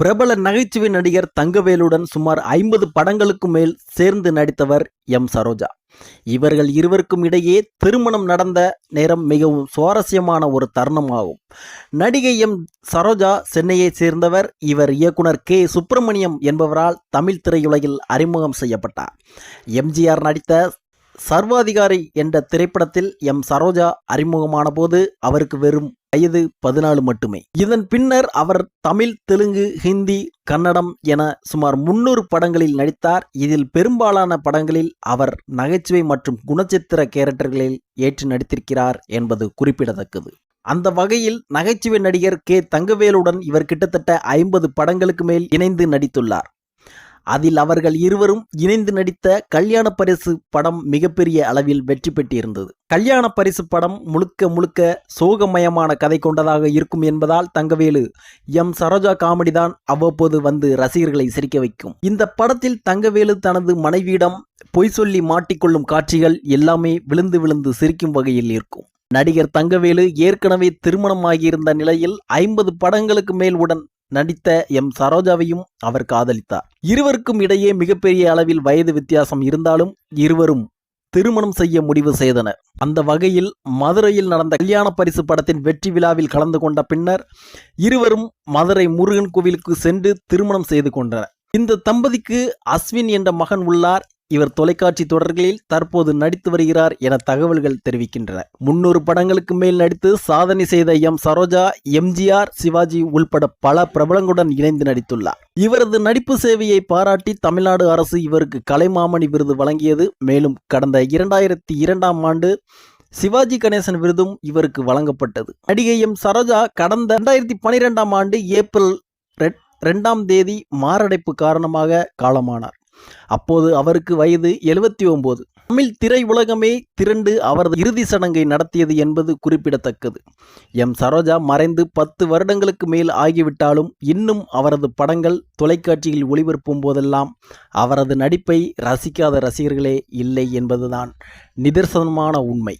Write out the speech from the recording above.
பிரபல நகைச்சுவை நடிகர் தங்கவேலுடன் சுமார் ஐம்பது படங்களுக்கு மேல் சேர்ந்து நடித்தவர் எம். சரோஜா. இவர்கள் இருவருக்கும் இடையே திருமணம் நடந்த நேரம் மிகவும் சுவாரஸ்யமான ஒரு தருணமாகும். நடிகை எம். சரோஜா சென்னையைச் சேர்ந்தவர் இவர் இயக்குனர் கே. சுப்பிரமணியம் என்பவரால் தமிழ் திரையுலகில் அறிமுகம் செய்யப்பட்டார். எம்ஜிஆர் நடித்த சர்வாதிகாரி என்ற திரைப்படத்தில் எம். சரோஜா அறிமுகமான போது அவருக்கு வெறும் வயது பதினாலு மட்டுமே. இதன் பின்னர் அவர் தமிழ் தெலுங்கு ஹிந்தி கன்னடம் என சுமார் முன்னூறு படங்களில் நடித்தார். இதில் பெரும்பாலான படங்களில் அவர் நகைச்சுவை மற்றும் குணச்சித்திர கேரக்டர்களில் ஏற்று நடித்திருக்கிறார் என்பது குறிப்பிடத்தக்கது. அந்த வகையில் நகைச்சுவை நடிகர் கே. தங்கவேலுடன் இவர் கிட்டத்தட்ட ஐம்பது படங்களுக்கு மேல் இணைந்து நடித்துள்ளார். அதில் அவர்கள் இருவரும் இணைந்து நடித்த கல்யாண பரிசு படம் மிகப்பெரிய அளவில் வெற்றி பெற்றிருந்தது. கல்யாண பரிசு படம் முழுக்க முழுக்க சோகமயமான கதை கொண்டதாக இருக்கும் என்பதால் தங்கவேலு எம். சரோஜா காமெடி தான் அவ்வப்போது வந்து ரசிகர்களை சிரிக்க வைக்கும். இந்த படத்தில் தங்கவேலு தனது மனைவியிடம் பொய் சொல்லி மாட்டிக்கொள்ளும் காட்சிகள் எல்லாமே விழுந்து விழுந்து சிரிக்கும் வகையில் இருக்கும். நடிகர் தங்கவேலு ஏற்கனவே திருமணமாகியிருந்த நிலையில் ஐம்பது படங்களுக்கு மேல் உடன் நடித்த எம். சரோஜாவையும் அவர் காதலித்தார். இருவருக்கும் இடையே மிகப்பெரிய அளவில் வயது வித்தியாசம் இருந்தாலும் இருவரும் திருமணம் செய்ய முடிவு செய்தனர். அந்த வகையில் மதுரையில் நடந்த கல்யாண பரிசு படத்தின் வெற்றி விழாவில் கலந்து கொண்ட பின்னர் இருவரும் மதுரை முருகன் கோவிலுக்கு சென்று திருமணம் செய்து கொண்டனர். இந்த தம்பதிக்கு அஸ்வின் என்ற மகன் உள்ளார். இவர் தொலைக்காட்சி தொடர்களில் தற்போது நடித்து வருகிறார் என தகவல்கள் தெரிவிக்கின்றன. முன்னூறு படங்களுக்கு மேல் நடித்து சாதனை செய்த எம். சரோஜா எம்ஜிஆர் சிவாஜி உள்பட பல பிரபலங்களுடன் இணைந்து நடித்துள்ளார். இவரது நடிப்பு சேவையை பாராட்டி தமிழ்நாடு அரசு இவருக்கு கலைமாமணி விருது வழங்கியது. மேலும் கடந்த இரண்டாயிரத்தி இரண்டாம் ஆண்டு சிவாஜி கணேசன் விருதும் இவருக்கு வழங்கப்பட்டது. நடிகை எம். சரோஜா கடந்த இரண்டாயிரத்தி பனிரெண்டாம் ஆண்டு ஏப்ரல் ரெண்டாம் தேதி மாரடைப்பு காரணமாக காலமானார். அப்போது அவருக்கு வயது எழுபத்தி ஒன்பது தமிழ் திரை உலகமே திரண்டு அவரது இறுதி சடங்கை நடத்தியது என்பது குறிப்பிடத்தக்கது. எம். சரோஜா மறைந்து பத்து வருடங்களுக்கு மேல் ஆகிவிட்டாலும் இன்னும் அவரது படங்கள் தொலைக்காட்சியில் ஒளிபரப்பும் போதெல்லாம் அவரது நடிப்பை ரசிக்காத ரசிகர்களே இல்லை என்பதுதான் நிதர்சனமான உண்மை.